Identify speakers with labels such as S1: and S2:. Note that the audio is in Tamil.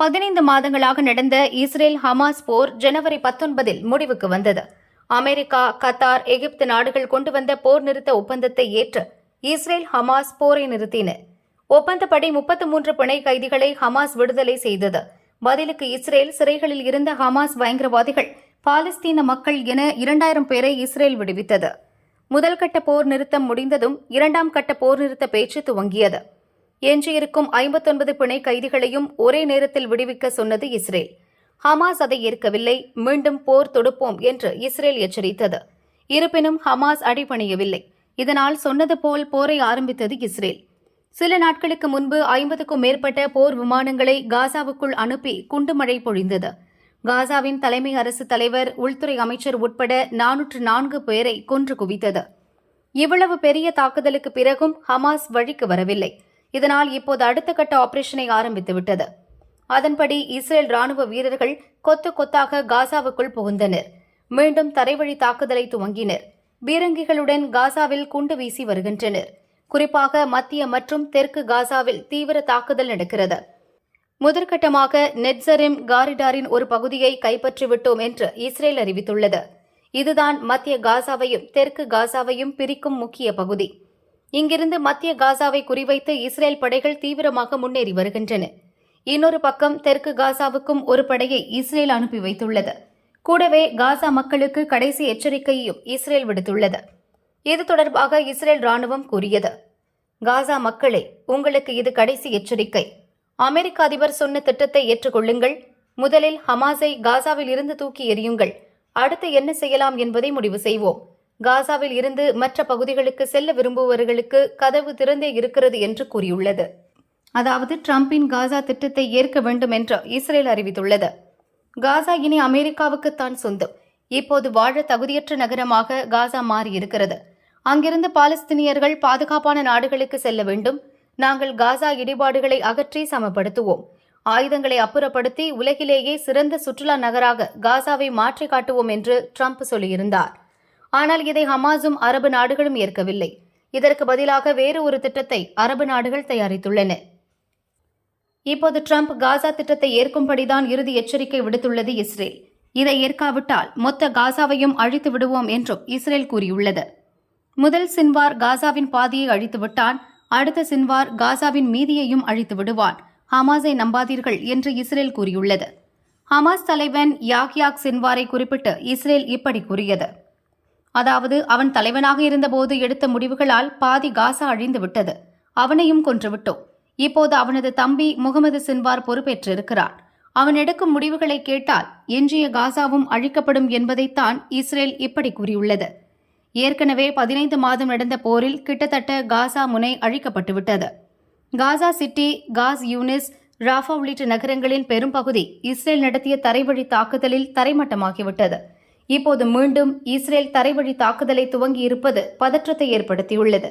S1: பதினைந்து மாதங்களாக நடந்த இஸ்ரேல் ஹமாஸ் போர் ஜனவரி பத்தொன்பதில் முடிவுக்கு வந்தது. அமெரிக்கா கத்தார் எகிப்து நாடுகள் கொண்டு வந்த போர் நிறுத்த ஒப்பந்தத்தை ஏற்று இஸ்ரேல் ஹமாஸ் போரை நிறுத்தின. ஒப்பந்தப்படி முப்பத்து மூன்று பிணை கைதிகளை ஹமாஸ் விடுதலை செய்தது. பதிலுக்கு இஸ்ரேல் சிறைகளில் இருந்த ஹமாஸ் பயங்கரவாதிகள் பாலஸ்தீன மக்கள் என இரண்டாயிரம் பேரை இஸ்ரேல் விடுவித்தது. முதல் கட்ட போர் நிறுத்தம் முடிந்ததும் இரண்டாம் கட்ட போர் நிறுத்த பேச்சு துவங்கியது. எஞ்சியிருக்கும் ஐம்பத்தொன்பது பிணை கைதிகளையும் ஒரே நேரத்தில் விடுவிக்க சொன்னது இஸ்ரேல். ஹமாஸ் அதை ஏற்கவில்லை. மீண்டும் போர் தொடுப்போம் என்று இஸ்ரேல் எச்சரித்தது. இருப்பினும் ஹமாஸ் அடிபணியவில்லை. இதனால் சொன்னது போல் போரை ஆரம்பித்தது இஸ்ரேல். சில நாட்களுக்கு முன்பு ஐம்பதுக்கும் மேற்பட்ட போர் விமானங்களை காசாவுக்குள் அனுப்பி குண்டுமழை பொழிந்தது. காசாவின் தலைமை அரசு தலைவர் உள்துறை அமைச்சர் உட்பட நானூற்று நான்கு பேரை கொன்று குவித்தது. இவ்வளவு பெரிய தாக்குதலுக்கு பிறகும் ஹமாஸ் வழிக்கு வரவில்லை. இதனால் இப்போது அடுத்த கட்ட ஆபரேஷனை ஆரம்பித்துவிட்டது அதன்படி இஸ்ரேல் ராணுவ வீரர்கள் கொத்து கொத்தாக காசாவுக்குள் புகுந்தனர். மீண்டும் தரைவழி தாக்குதலை துவங்கினர். பீரங்கிகளுடன் காசாவில் குண்டு வீசி வருகின்றனர். குறிப்பாக மத்திய மற்றும் தெற்கு காசாவில் தீவிர தாக்குதல் நடக்கிறது. முதற்கட்டமாக நெட்சரிம் காரிடாரின் ஒரு பகுதியை கைப்பற்றிவிட்டோம் என்று இஸ்ரேல் அறிவித்துள்ளது. இதுதான் மத்திய காசாவையும் தெற்கு காசாவையும் பிரிக்கும் முக்கிய பகுதி. இங்கிருந்து மத்திய காசாவை குறிவைத்து இஸ்ரேல் படைகள் தீவிரமாக முன்னேறி வருகின்றன. இன்னொரு பக்கம் தெற்கு காசாவுக்கும் ஒரு படையை இஸ்ரேல் அனுப்பி வைத்துள்ளது. கூடவே காசா மக்களுக்கு கடைசி எச்சரிக்கையையும் இஸ்ரேல் விடுத்துள்ளது. இது தொடர்பாக இஸ்ரேல் ராணுவம் கூறியது. காசா மக்களே உங்களுக்கு இது கடைசி எச்சரிக்கை. அமெரிக்க அதிபர் சொன்ன திட்டத்தை ஏற்றுக்கொள்ளுங்கள். முதலில் ஹமாஸை காசாவில் இருந்து தூக்கி எறியுங்கள். அடுத்து என்ன செய்யலாம் என்பதை முடிவு செய்வோம். காசாவில் இருந்து மற்ற பகுதிகளுக்கு செல்ல விரும்புபவர்களுக்கு கதவு திறந்தே இருக்கிறது என்று கூறியுள்ளது. அதாவது டிரம்பின் காசா திட்டத்தை ஏற்க வேண்டும் என்று இஸ்ரேல் அறிவித்துள்ளது. காசா இனி அமெரிக்காவுக்குத்தான் சொந்தம். இப்போது வாழ தகுதியற்ற நகரமாக காசா மாறியிருக்கிறது. அங்கிருந்து பாலஸ்தீனியர்கள் பாதுகாப்பான நாடுகளுக்கு செல்ல வேண்டும். நாங்கள் காசா இடிபாடுகளை அகற்றி சமப்படுத்துவோம். ஆயுதங்களை அப்புறப்படுத்தி உலகிலேயே சிறந்த சுற்றுலா நகராக காசாவை மாற்றி காட்டுவோம் என்று ட்ரம்ப் சொல்லியிருந்தார். ஆனால் இதை ஹமாஸும் அரபு நாடுகளும் ஏற்கவில்லை. இதற்கு பதிலாக வேறு ஒரு திட்டத்தை அரபு நாடுகள் தயாரித்துள்ளன. இப்போது ட்ரம்ப் காசா திட்டத்தை ஏற்கும்படிதான் இறுதி எச்சரிக்கை விடுத்துள்ளது இஸ்ரேல். இதை ஏற்காவிட்டால் மொத்த காசாவையும் அழித்து விடுவோம் என்றும் இஸ்ரேல் கூறியுள்ளது. முதல் சின்வார் காசாவின் பாதியை அழித்து விட்டான் அடுத்த சின்வார் காசாவின் மீதியையும் அழித்து விடுவான். ஹமாஸை நம்பாதீர்கள் என்று இஸ்ரேல் கூறியுள்ளது. ஹமாஸ் தலைவன் யாக்யாக் சின்வாரை குறிப்பிட்டு இஸ்ரேல் இப்படி கூறியது. அதாவது அவன் தலைவனாக இருந்தபோது எடுத்த முடிவுகளால் பாதி காசா அழிந்து விட்டது. அவனையும் கொன்றுவிட்டோம் இப்போது அவனது தம்பி முகமது சின்வார் பொறுப்பேற்றிருக்கிறான் அவன் எடுக்கும் முடிவுகளை கேட்டால் எஞ்சிய காசாவும் அழிக்கப்படும் என்பதைத்தான் இஸ்ரேல் இப்படி கூறியுள்ளது. ஏற்கனவே பதினைந்து மாதம் நடந்த போரில் கிட்டத்தட்ட காசா முனை அழிக்கப்பட்டுவிட்டது Gaza city Khan Younis Rafah உள்ளிட்ட நகரங்களின் பெரும்பகுதி இஸ்ரேல் நடத்திய தரைவழி தாக்குதலில் தரைமட்டமாகிவிட்டது. இப்போது மீண்டும் இஸ்ரேல் தரைவழி தாக்குதலை துவங்கியிருப்பது பதற்றத்தை ஏற்படுத்தியுள்ளது.